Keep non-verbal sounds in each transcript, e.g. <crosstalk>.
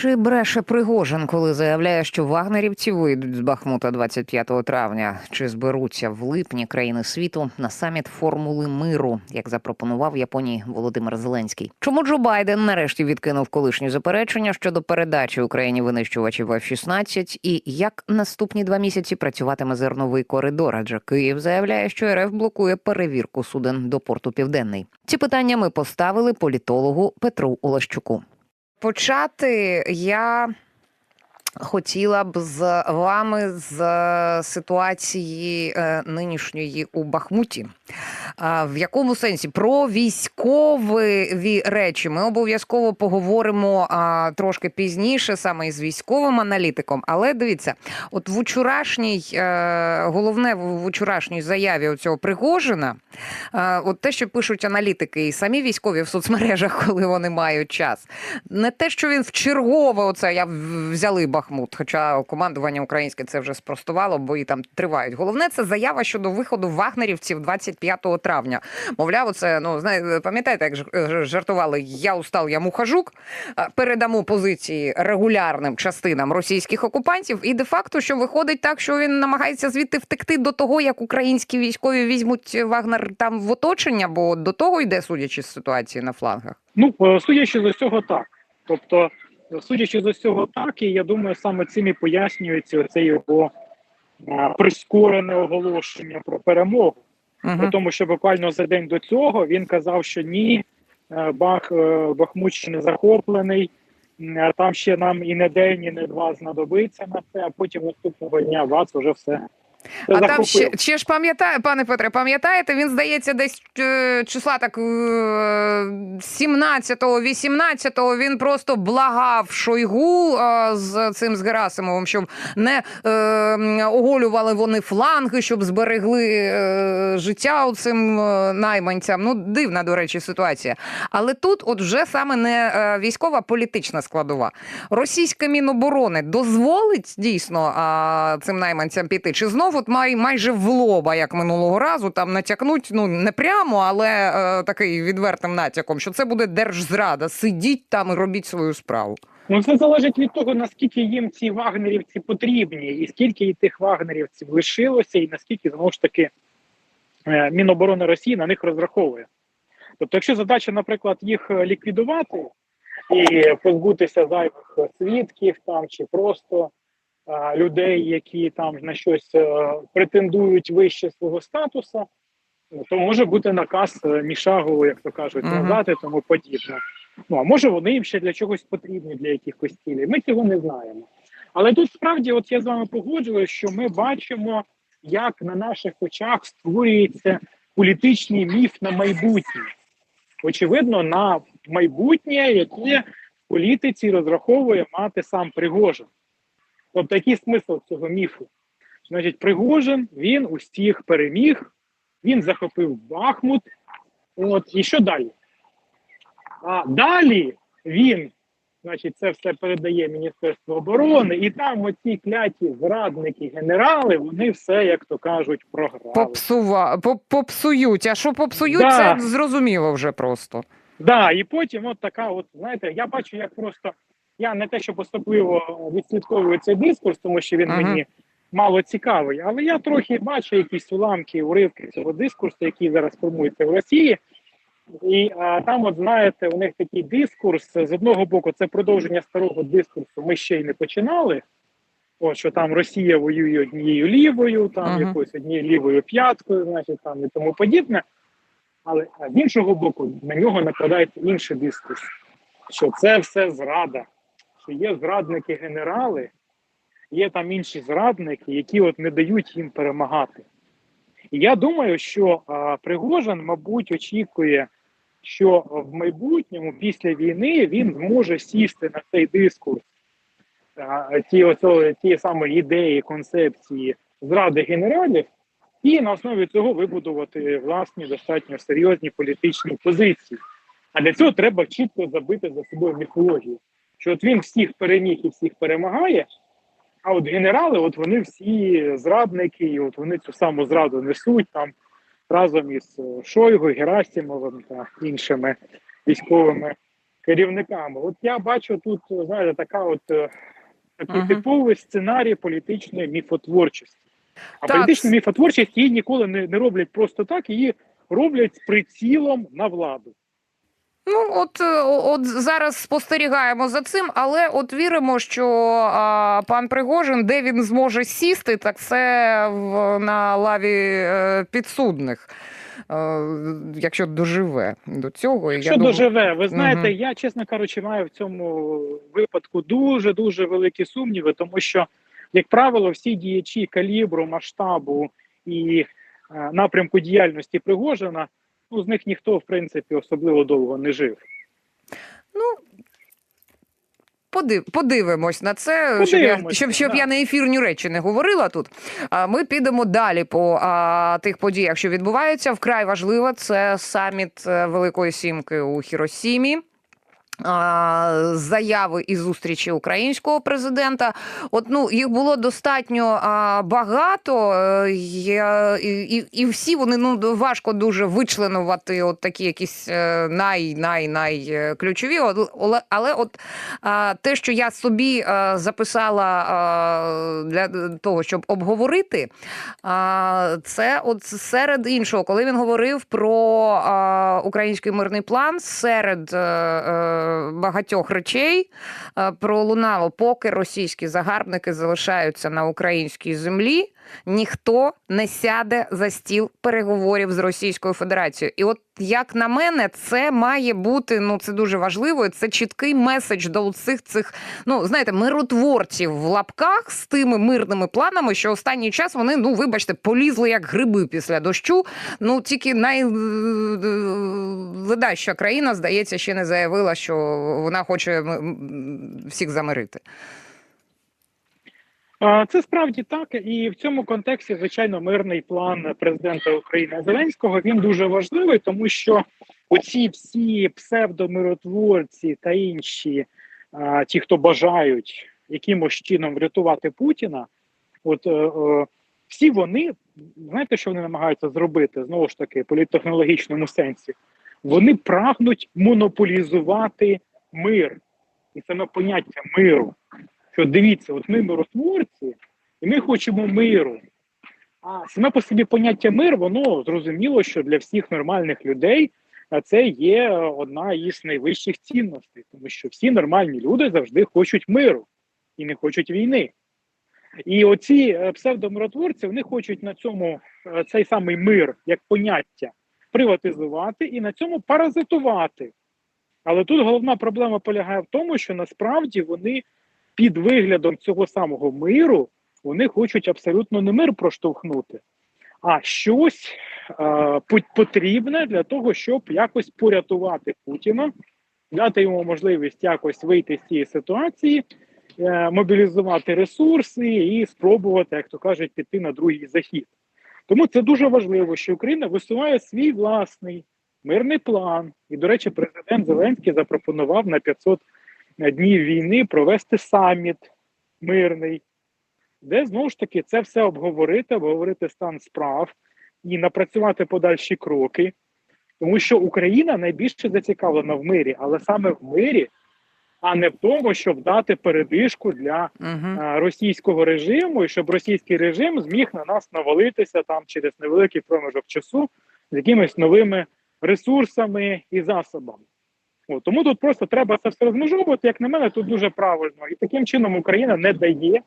Чи бреше Пригожин, коли заявляє, що вагнерівці вийдуть з Бахмута 25 травня? Чи зберуться в липні країни світу на саміт формули миру, як запропонував Японії Володимир Зеленський? Чому Джо Байден нарешті відкинув колишні заперечення щодо передачі Україні винищувачів F-16? І як наступні два місяці працюватиме зерновий коридор? Адже Київ заявляє, що РФ блокує перевірку суден до порту Південний. Ці питання ми поставили політологу Петру Олещуку. Почати я хотіла б з вами з е, ситуації е, нинішньої у Бахмуті. В якому сенсі про військові речі ми обов'язково поговоримо трошки пізніше, саме із військовим аналітиком. Але дивіться, от в учорашній е, головне в учорашній заяві оцього Пригожина, от те, що пишуть аналітики і самі військові в соцмережах, <laughs> коли вони мають час, не те, що він в чергове оце я взяли Бахмут, хоча командування українське це вже спростувало, бо і там тривають. Головне це заява щодо виходу вагнерівців 25 травня. Мовляв, це ну знаєте, пам'ятаєте, як е, жартували Я устал, я мухажук. Передамо позиції регулярним частинам російських окупантів, і де-факто, що виходить так, що він намагається звідти втекти до того, як українські військові візьмуть Вагнер там в оточення, бо до того йде, судячи з ситуації на флангах. Ну, е, судячи з усього так. Тобто, судячи з усього так, і я думаю, саме цим і пояснюється це його е, прискорене оголошення про перемогу. При Угу. тому, що буквально за день до цього він казав, що ні, е, Бах, е, Бахмут ще не захоплений, там ще нам і не день, і не два знадобиться на це, а потім наступного дня вас вже все. А там ще, ще ж пам'ятає, пане Петре, пам'ятаєте, він здається, десь е, числа так е, 17-го, 18-го він просто благав Шойгу е, з цим з Герасимовим, щоб не е, оголювали вони фланги, щоб зберегли е, життя цим найманцям. Ну, дивна, до речі, ситуація. Але тут, от вже саме не е, військова, а політична складова. Російська міноборони дозволить дійсно цим найманцям піти? Чи знову от май, майже в лоба, як минулого разу, там натякнуть, ну не прямо, але е, такий відвертим натяком, що це буде держзрада. Сидіть там і робіть свою справу. Ну, це залежить від того, наскільки їм ці вагнерівці потрібні, і скільки і тих вагнерівців лишилося, і наскільки знову ж таки е, Міноборони Росії на них розраховує. Тобто, якщо задача, наприклад, їх е, ліквідувати і позбутися зайвих свідків там чи просто людей, які там на щось е, претендують вище свого статуса, ну, то може бути наказ е, Мішагову, як то кажуть, назад і тому подібне. Ну а може вони їм ще для чогось потрібні для якихось цілей. Ми цього не знаємо. Але тут справді, от я з вами погоджуюсь, що ми бачимо, як на наших очах створюється політичний міф на майбутнє. Очевидно, на майбутнє, яке в політиці розраховує мати сам Пригожин. Тобто, який смисл цього міфу? Значить, Пригожин він усіх переміг, він захопив Бахмут. От і що далі? А далі він, значить, це все передає Міністерство оборони, і там оці кляті зрадники, генерали, вони все, як то кажуть, програли. Попсува, попсують. А що попсують, Да. це зрозуміло вже просто. Да, і потім, от така, от знаєте, я бачу, як просто я не те, щоб особливо відслідковую цей дискурс, тому що він мені мало цікавий, але я трохи бачу якісь уламки, уривки цього дискурсу, який зараз формується в Росії. І а, там, от знаєте, у них такий дискурс з одного боку, це продовження старого дискурсу. Ми ще й не починали. От що там Росія воює однією лівою, там Мгм. якоюсь однією лівою п'яткою, значить там і тому подібне. Але а з іншого боку, на нього накладається інший дискурс, що це все зрада, що є зрадники-генерали, є там інші зрадники, які от не дають їм перемагати. І я думаю, що а, Пригожин, мабуть, очікує, що в майбутньому, після війни, він зможе сісти на цей дискурс, а, ті, ідеї, концепції зради генералів, і на основі цього вибудувати власні достатньо серйозні політичні позиції. А для цього треба чітко забити за собою міфологію, що от він всіх переміг і всіх перемагає. А от генерали, от вони всі зрадники, і от вони цю саму зраду несуть там разом із е, Шойгу, Герасимовим та іншими військовими керівниками. От я бачу тут, знаєте, така от е, такий Мгм. типовий сценарій політичної міфотворчості. А Так. політична міфотворчість її ніколи не, не роблять просто так, її роблять з прицілом на владу. Ну, от, е, от зараз спостерігаємо за цим, але от віримо, що а, пан Пригожин, де він зможе сісти, так це в, на лаві е, підсудних, е, якщо доживе до цього. Якщо я думаю- доживе, ви знаєте, Мгм. я, чесно кажучи, маю в цьому випадку дуже дуже великі сумніви, тому що, як правило, всі діячі калібру, масштабу і е, напрямку діяльності Пригожина, ну з них ніхто в принципі особливо довго не жив. Ну, Подив, подивимось на це, щоб я, Подивимось, щоб, щоб да. я не ефірні речі не говорила тут. А ми підемо далі по а, тих подіях, що відбуваються. Вкрай важливо це саміт е, Великої Сімки у Хіросімі. Заяви і зустрічі українського президента. От ну їх було достатньо багато, е, я- і, і, і всі вони ну важко дуже вичленувати от такі якісь е, най най най е, ключові. Але, але от те, що я собі записала для того, щоб обговорити, це от серед іншого, коли він говорив про український мирний план, серед е, е, багатьох речей е, пролунало, поки російські загарбники залишаються на українській землі. Ніхто не сяде за стіл переговорів з Російською Федерацією. І от як на мене, це має бути ну це дуже важливо. Це чіткий меседж до цих цих, ну знаєте, миротворців в лапках з тими мирними планами, що останній час вони, ну вибачте, полізли як гриби після дощу. Ну тільки найледаща країна, здається, ще не заявила, що вона хоче всіх замирити. Це справді так, і в цьому контексті, звичайно, мирний план президента України Зеленського він дуже важливий, тому що оці всі псевдомиротворці та інші, ті, хто бажають якимось чином врятувати Путіна, от е, е, всі вони, знаєте, що вони намагаються зробити знову ж таки політтехнологічному сенсі? Вони прагнуть монополізувати мир і саме поняття миру що дивіться, от ми миротворці, і ми хочемо миру. А саме по собі поняття мир, воно зрозуміло, що для всіх нормальних людей це є одна із найвищих цінностей, тому що всі нормальні люди завжди хочуть миру і не хочуть війни. І оці е, псевдомиротворці вони хочуть на цьому е, цей самий мир як поняття приватизувати і на цьому паразитувати. Але тут головна проблема полягає в тому, що насправді вони під виглядом цього самого миру вони хочуть абсолютно не мир проштовхнути, а щось е, потрібне для того, щоб якось порятувати Путіна, дати йому можливість якось вийти з цієї ситуації, е, мобілізувати ресурси і спробувати, як то кажуть, піти на другий захід. Тому це дуже важливо, що Україна висуває свій власний мирний план. І, до речі, президент Зеленський запропонував на 500 днів війни провести саміт мирний, де знову ж таки це все обговорити, обговорити стан справ і напрацювати подальші кроки. Тому що Україна найбільше зацікавлена в мирі, але саме в мирі, а не в тому, щоб дати передишку для Угу. а, російського режиму, і щоб російський режим зміг на нас навалитися там через невеликий проміжок часу з якимись новими ресурсами і засобами. От, тому тут просто треба це все розмежовувати. Як на мене, тут дуже правильно. І таким чином Україна не дає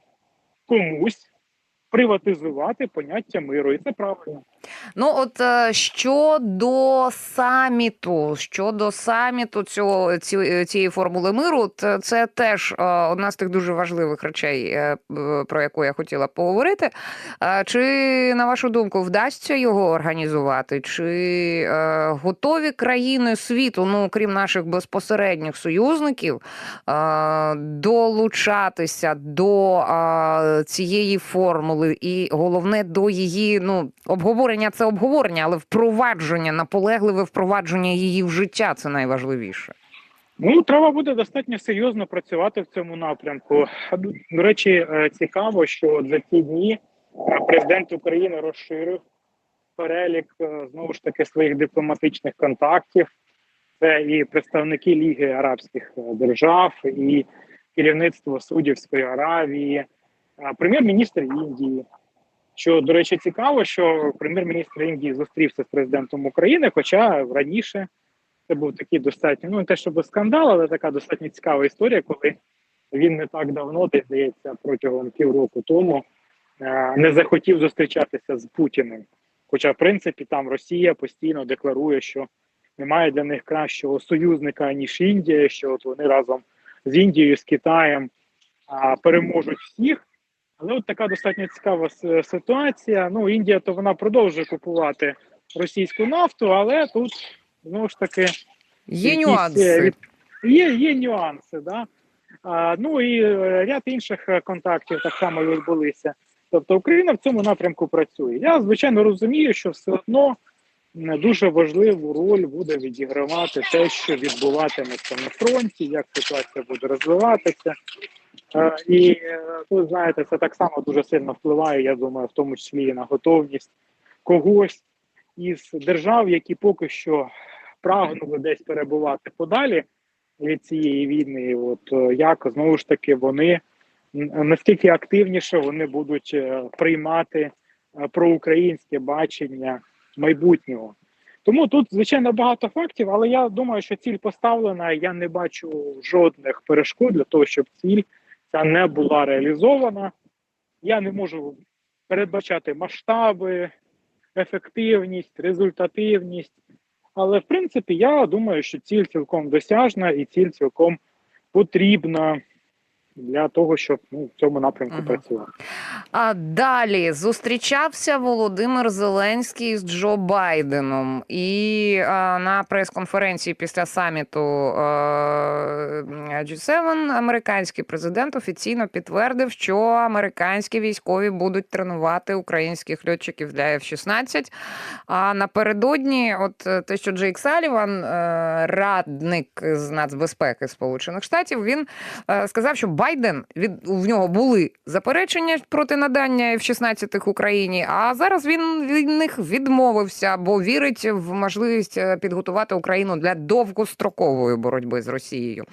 комусь приватизувати поняття миру, і це правильно. Ну, от е, щодо саміту, щодо саміту цього цієї формули миру, т- це теж е, одна з тих дуже важливих речей, е, про яку я хотіла поговорити. Е, Чи на вашу думку вдасться його організувати? Чи е, готові країни світу, ну крім наших безпосередніх союзників, е, долучатися до е, цієї формули, і головне до її ну обговорення це обговорення, але впровадження, наполегливе впровадження її в життя це найважливіше. Ну, треба буде достатньо серйозно працювати в цьому напрямку. До речі, е, цікаво, що за ці дні е, президент України розширив перелік е, знову ж таки своїх дипломатичних контактів. Це і представники Ліги Арабських держав, і керівництво Саудівської Аравії, прем'єр-міністр Індії. Що, до речі, цікаво, що прем'єр-міністр Індії зустрівся з президентом України, хоча раніше це був такий достатньо, ну не те, щоб скандал, але така достатньо цікава історія, коли він не так давно, десь здається, протягом півроку тому е, не захотів зустрічатися з Путіним. Хоча, в принципі, там Росія постійно декларує, що немає для них кращого союзника, ніж Індія, що от вони разом з Індією, з Китаєм переможуть всіх. Але от така достатньо цікава ситуація. Ну, Індія то вона продовжує купувати російську нафту, але тут знову ж таки Є якісь, нюанси. е, Є, є нюанси, да. А, ну і е, ряд інших е, контактів так само відбулися. Тобто Україна в цьому напрямку працює. Я звичайно розумію, що все одно дуже важливу роль буде відігравати те, що відбуватиметься на фронті, як ситуація буде розвиватися. Е, І е, тут знаєте, це так само дуже сильно впливає, я думаю, в тому числі і на готовність когось із держав, які поки що прагнули десь перебувати подалі від цієї війни. От е, як знову ж таки вони наскільки активніше вони будуть приймати проукраїнське бачення майбутнього. Тому тут звичайно багато фактів, але я думаю, що ціль поставлена. Я не бачу жодних перешкод для того, щоб ціль ця не була реалізована. Я не можу передбачати масштаби, ефективність, результативність. Але в принципі, я думаю, що ціль цілком досяжна і ціль цілком потрібна для того, щоб ну, в цьому напрямку Мгм. працювати. А далі зустрічався Володимир Зеленський з Джо Байденом, і а, на прес-конференції після саміту а, G7 американський президент офіційно підтвердив, що американські військові будуть тренувати українських льотчиків для F-16. А напередодні, от те, що Джейк Саліван, е, радник з нацбезпеки Сполучених Штатів, він е, сказав, що Байден від в нього були заперечення проти надання F-16 Україні, а зараз він від них відмовився, бо вірить в можливість е, підготувати Україну для довгострокової боротьби з Росією.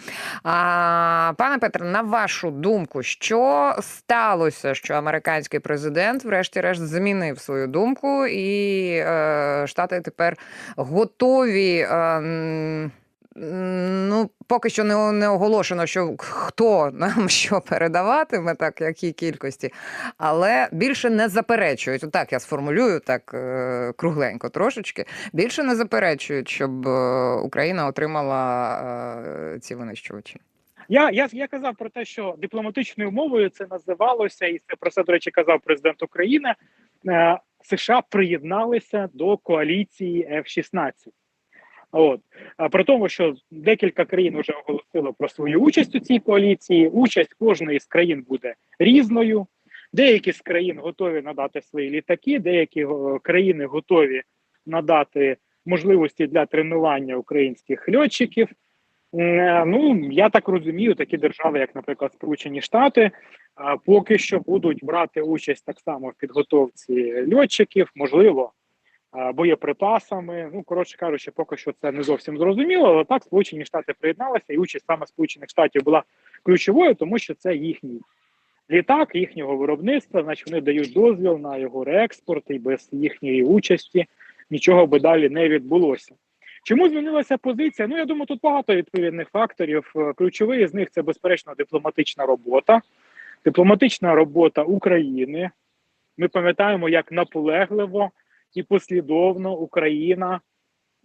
А, пане Петре, на вашу думку, що сталося, що американський президент, врешті-решт, змінив свою думку, і е, Штати тепер готові. Е, Ну, поки що не, не оголошено, що хто нам <laughs> що передаватиме, так якій кількості, але більше не заперечують. Отак я сформулюю так е, кругленько трошечки. Більше не заперечують, щоб е, Україна отримала е, ці винищувачі. Я, я, я казав про те, що дипломатичною мовою це називалося, і це про це, до речі, казав президент України. США приєдналися до коаліції F-16. От а при тому, що декілька країн вже оголосило про свою участь у цій коаліції. Участь кожної з країн буде різною. Деякі з країн готові надати свої літаки, деякі країни готові надати можливості для тренування українських льотчиків. Е, Ну я так розумію, такі держави, як, наприклад, Сполучені Штати, поки що будуть брати участь так само в підготовці льотчиків, можливо, боєприпасами. Ну, коротше кажучи, поки що це не зовсім зрозуміло. Але так Сполучені Штати приєдналися, і участь саме Сполучених Штатів була ключовою, тому що це їхній літак, їхнього виробництва. Значить, вони дають дозвіл на його реекспорт, і без їхньої участі нічого би далі не відбулося. Чому змінилася позиція? Ну я думаю, тут багато відповідних факторів. Е, Ключовий з них це безперечно дипломатична робота, дипломатична робота України. Ми пам'ятаємо, як наполегливо і послідовно Україна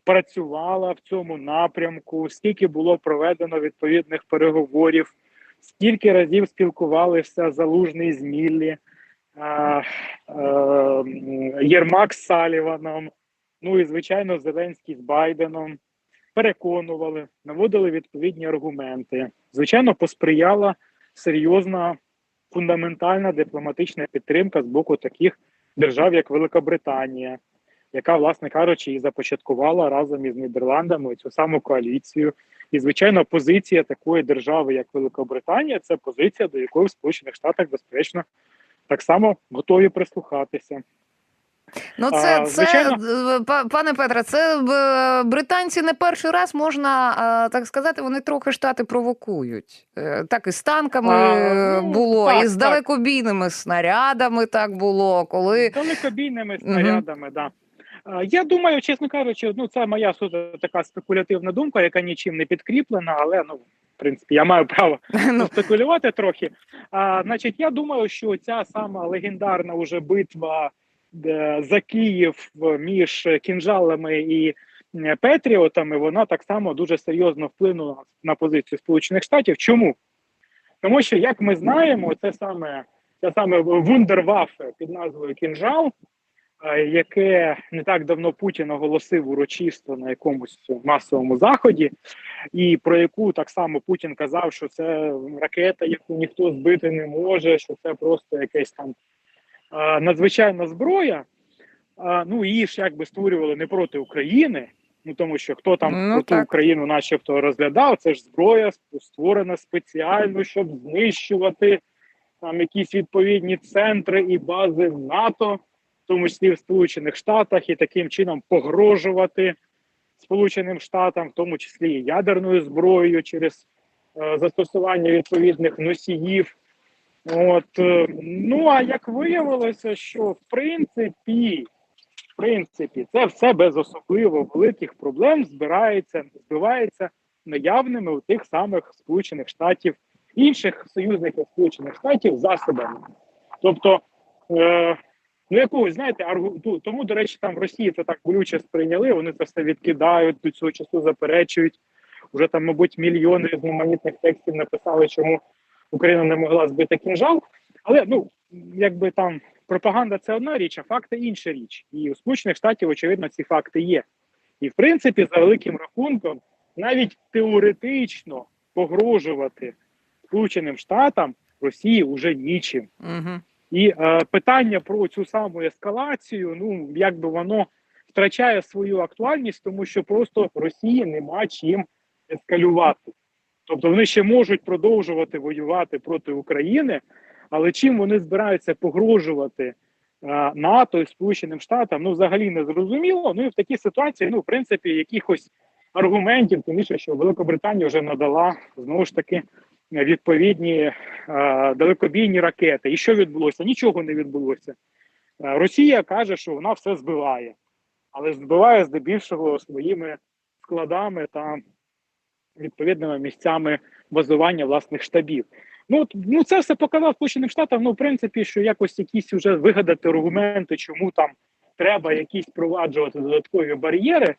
працювала в цьому напрямку, скільки було проведено відповідних переговорів, скільки разів спілкувалися Залужний з е, е, Єрмак з Саліваном. Ну і звичайно, Зеленський з Байденом переконували, наводили відповідні аргументи. Звичайно, посприяла серйозна фундаментальна дипломатична підтримка з боку таких держав, як Велика Британія, яка, власне кажучи, і започаткувала разом із Нідерландами цю саму коаліцію. І, звичайно, позиція такої держави, як Великобританія, це позиція, до якої в Сполучених Штатах, безперечно, так само готові прислухатися. Ну, це, А, це е, па- пане Петре, це е, британці не перший раз можна е, так сказати, вони трохи штати провокують. Так і з танками А, ну, було, так, і з так. далекобійними снарядами так було, коли далекобійними снарядами, да. Е, Я думаю, чесно кажучи, ну це моя суто така спекулятивна думка, яка нічим не підкріплена, але ну, в принципі, я маю право <laughs> ну, спекулювати трохи. А, значить, я думаю, що ця сама легендарна уже битва за Київ е, між кінжалами і е, Петріотами, вона так само дуже серйозно вплинула на позицію Сполучених Штатів. Чому? Тому що, як ми знаємо, це саме це саме вундервафе під назвою Кінжал, е, яке не так давно Путін оголосив урочисто на якомусь масовому заході, і про яку так само Путін казав, що це ракета, яку ніхто збити не може, що це просто якась там е, надзвичайна зброя. Ну її ж якби створювали не проти України. Ну тому що хто там Ну, ту. Україну, начебто, розглядав, це ж зброя створена спеціально, щоб знищувати там якісь відповідні центри і бази НАТО, в тому числі в Сполучених Штатах, і таким чином погрожувати Сполученим Штатам, в тому числі і ядерною зброєю через е, застосування відповідних носіїв. От е, ну а як виявилося, що в принципі, в принципі, це все без особливо великих проблем збирається, збивається наявними у тих самих Сполучених Штатів, інших союзників Сполучених Штатів засобами. Тобто, е, ну якогось, знаєте, аргу... тому, до речі, там в Росії це так болюче сприйняли, вони це все відкидають, до цього часу заперечують. Уже там, мабуть, мільйони різноманітних текстів написали, чому Україна не могла збити кінжал. Але ну, якби там пропаганда це одна річ, а факти інша річ. І у Сполучених Штатів, очевидно, ці факти є. І в принципі, за великим рахунком, навіть теоретично погрожувати Сполученим Штатам Росії вже нічим. угу. І е, питання про цю саму ескалацію, ну якби воно втрачає свою актуальність, тому що просто Росії нема чим ескалювати. Тобто вони ще можуть продовжувати воювати проти України, але чим вони збираються погрожувати е, НАТО і Сполученим Штатам, ну взагалі не зрозуміло. Ну і в такій ситуації, ну в принципі, якихось аргументів, тим більше, що Великобританія вже надала знову ж таки відповідні е, далекобійні ракети. І що відбулося? Нічого не відбулося. Е, Росія каже, що вона все збиває, але збиває здебільшого своїми складами та відповідними місцями базування власних штабів. Ну, от, ну це все показав Сполученим Штатам. Ну, в принципі, що якось якісь вже вигадати аргументи, чому там треба якісь впроваджувати додаткові бар'єри.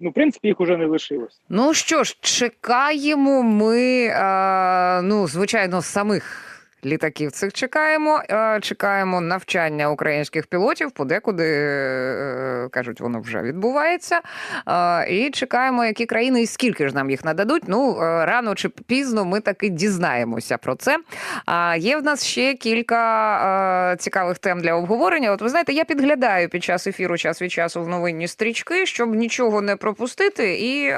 Ну, в принципі, їх уже не лишилось. Ну що ж, чекаємо ми, а, ну, звичайно, самих літаків цих чекаємо. Е, чекаємо навчання українських пілотів, подекуди е, кажуть, воно вже відбувається. Е, і чекаємо, які країни і скільки ж нам їх нададуть. Ну, рано чи пізно ми таки дізнаємося про це. А є в нас ще кілька цікавих тем для обговорення. От ви знаєте, я підглядаю під час ефіру час від часу в новинні стрічки, щоб нічого не пропустити. І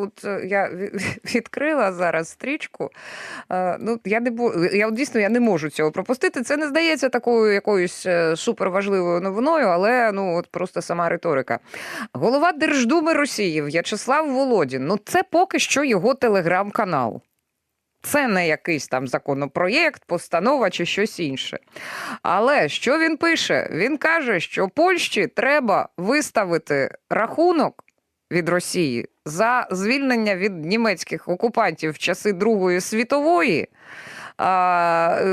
от я <laughs> відкрила зараз стрічку. Ну, я не бу... я дійсно я не можу цього пропустити. Це не здається такою якоюсь е, суперважливою новиною, але ну от просто сама риторика. Голова Держдуми Росії В'ячеслав Володін. Ну це поки що його телеграм-канал. Це не якийсь там законопроєкт, постанова чи щось інше. Але що він пише? Він каже, що Польщі треба виставити рахунок від Росії за звільнення від німецьких окупантів в часи Другої світової. Е,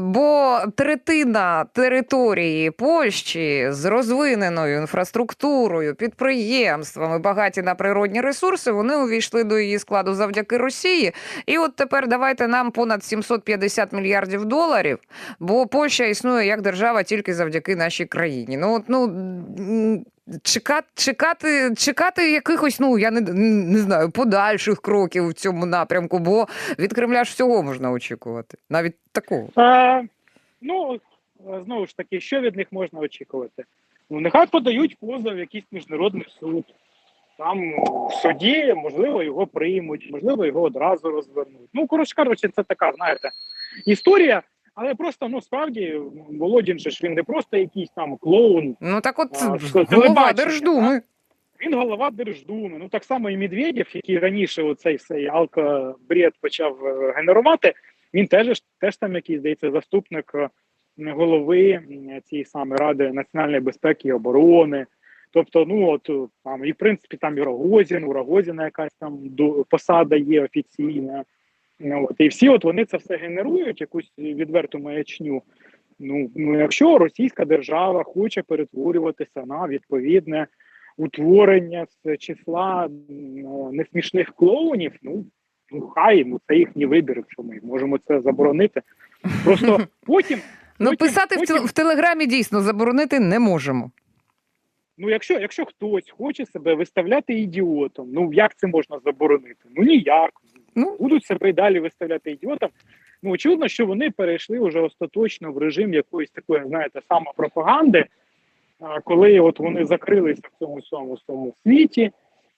бо третина території Польщі з розвиненою інфраструктурою, підприємствами, багаті на природні ресурси, вони увійшли до її складу завдяки Росії. І от тепер давайте нам понад 750 мільярдів доларів, бо Польща існує як держава тільки завдяки нашій країні. Ну от ну. Чекати, чекати, чекати якихось, ну я не, не знаю, подальших кроків в цьому напрямку, бо від Кремля ж всього можна очікувати, навіть такого. А, ну, е, знову ж таки, що від них можна очікувати? Ну, нехай подають позов в якийсь міжнародний суд. Там в суді, можливо, його приймуть, можливо, його одразу розвернуть. Ну, коротше кажучи, це така, знаєте, історія. Але просто ну справді Володін же ж він не просто якийсь там клоун, Ну так от А, голова Держдуми. він голова Держдуми. Ну так само і Медведєв, який раніше оцей цей алкобред почав е, генерувати. Він теж теж там якийсь здається заступник е, голови цієї саме ради національної безпеки і оборони. Тобто, ну от е, там і в принципі там і Рогозін, у Рогозіна якась там посада є офіційна. Ну, от, і всі от вони це все генерують, якусь відверту маячню. Ну, ну якщо Російська держава хоче перетворюватися на відповідне утворення з числа м, несмішних клоунів, ну, ну хай, ну це їхній вибір, що ми можемо це заборонити. Просто <laughs> потім, Ну, Потім- писати в, потім- в телеграмі дійсно заборонити не можемо. ну якщо, якщо хтось хоче себе виставляти ідіотом, ну як це можна заборонити? Ну ніяк. Ну. Будуть себе і далі виставляти ідіотом. Ну, очевидно, що вони перейшли вже остаточно в режим якоїсь такої, знаєте, самопропаганди, коли от вони закрилися в цьому всьому своєму світі,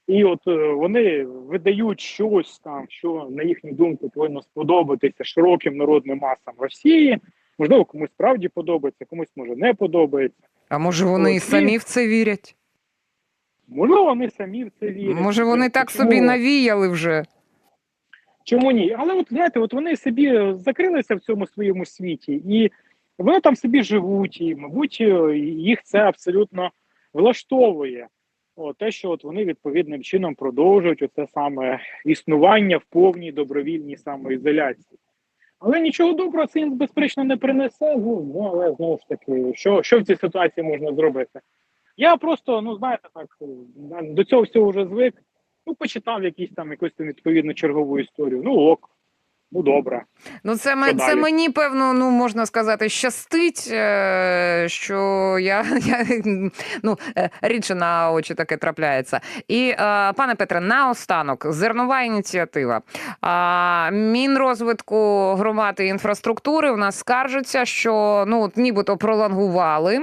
і от е, вони видають щось там, що на їхню думку повинно сподобатися широким народним масам Росії. Можливо, комусь справді подобається, комусь може не подобається. А може вони і і- самі в це вірять? Можливо, вони самі в це вірять. Може вони так собі навіяли вже? Чому ні? Але от знаєте, от вони собі закрилися в цьому своєму світі, і вони там собі живуть, і, мабуть, е, їх це абсолютно влаштовує. О, те, що от вони відповідним чином продовжують оце саме існування в повній добровільній самоізоляції. Але нічого доброго це їм безперечно не принесе. Ну, ну але знову ж таки, що, що в цій ситуації можна зробити? Я просто, ну знаєте, так до цього всього вже звик. Ну, почитав якісь там якусь там чергову історію. Ну ок, ну добре. Ну, це, ме- це мені, певно, ну можна сказати, щастить, е, що я, <laughs> я ну, е, рідше на очі таке трапляється. І, е, пане Петре, наостанок, зернова ініціатива. Мінрозвитку громад і інфраструктури в нас скаржиться, що ну, нібито пролонгували.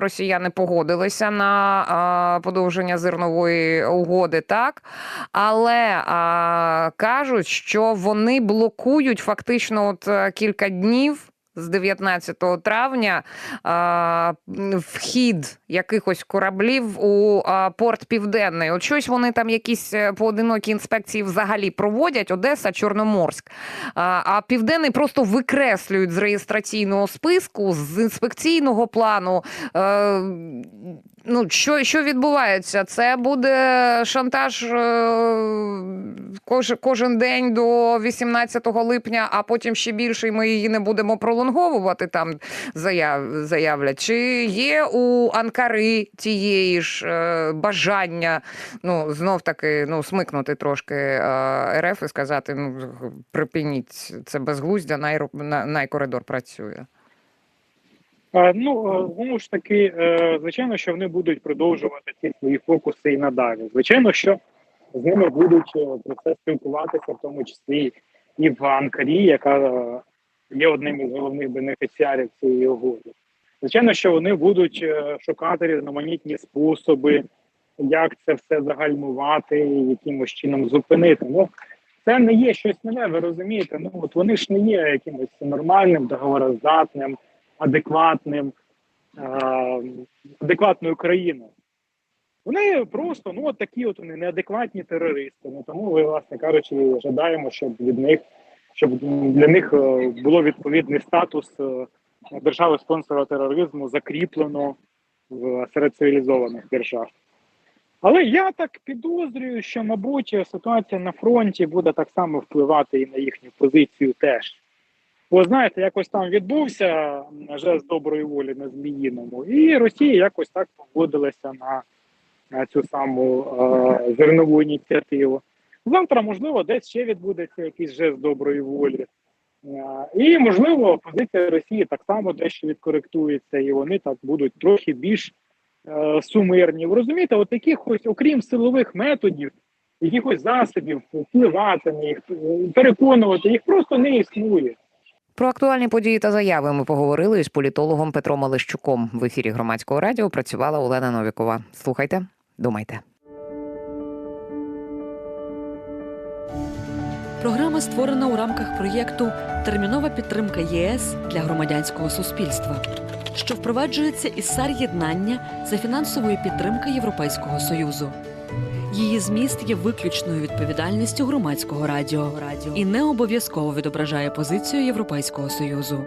Росіяни погодилися на подовження зернової угоди, так? Але кажуть, що вони блокують фактично от е, кілька днів. З 19 травня вхід якихось кораблів у порт Південний. От щось вони там якісь е, поодинокі інспекції взагалі проводять Одеса, Чорноморськ. А, південний просто викреслюють з реєстраційного списку, з інспекційного плану. Е, ну, що, що відбувається? Це буде шантаж е, кож, кожен день до 18 липня, а потім ще більше, і ми її не будемо пролонговувати. Там заяв, заявлять. Чи є у Анкари тієї ж е, бажання ну, знов таки ну, смикнути трошки е, РФ і сказати: ну, припиніть це безглуздя, най, най коридор працює. Ну е, знову ж таки, е, звичайно, що вони будуть продовжувати ці свої фокуси і надалі. Звичайно, що з ними будуть е, про це спілкуватися, в тому числі і в Анкарі, яка е, є одним із головних бенефіціарів цієї угоди. Звичайно, що вони будуть е, шукати різноманітні способи, як це все загальмувати якимось чином зупинити. Ну це не є щось нове, ви розумієте. Ну от вони ж не є якимось нормальним, договороздатним, адекватним, е, адекватною країною. Вони просто ну от такі, от вони неадекватні терористи. Ну тому ви, власне кажучи, жадаємо, щоб від них, щоб для них е, було відповідний статус е, держави спонсора тероризму закріплено в серед цивілізованих держав. Але я так підозрюю, що, мабуть, ситуація на фронті буде так само впливати і на їхню позицію теж. Бо знаєте, якось там відбувся жест доброї волі на Зміїному, і Росія якось так погодилася на, на цю саму е, зернову ініціативу. Завтра, можливо, десь ще відбудеться якийсь жест доброї волі. Е, і, можливо, позиція Росії так само дещо відкоректується, і вони так будуть трохи більш е, сумирні. Ви розумієте, от якихось, окрім силових методів, якихось засобів впливати на їх, переконувати, їх просто не існує. Про актуальні події та заяви ми поговорили із політологом Петром Олещуком. В ефірі громадського радіо працювала Олена Новікова. Слухайте, думайте. Програма створена у рамках проєкту Термінова підтримка ЄС для громадянського суспільства, що впроваджується із САР єднання за фінансової підтримки Європейського союзу. Її зміст є виключною відповідальністю громадського радіо і не обов'язково відображає позицію Європейського союзу.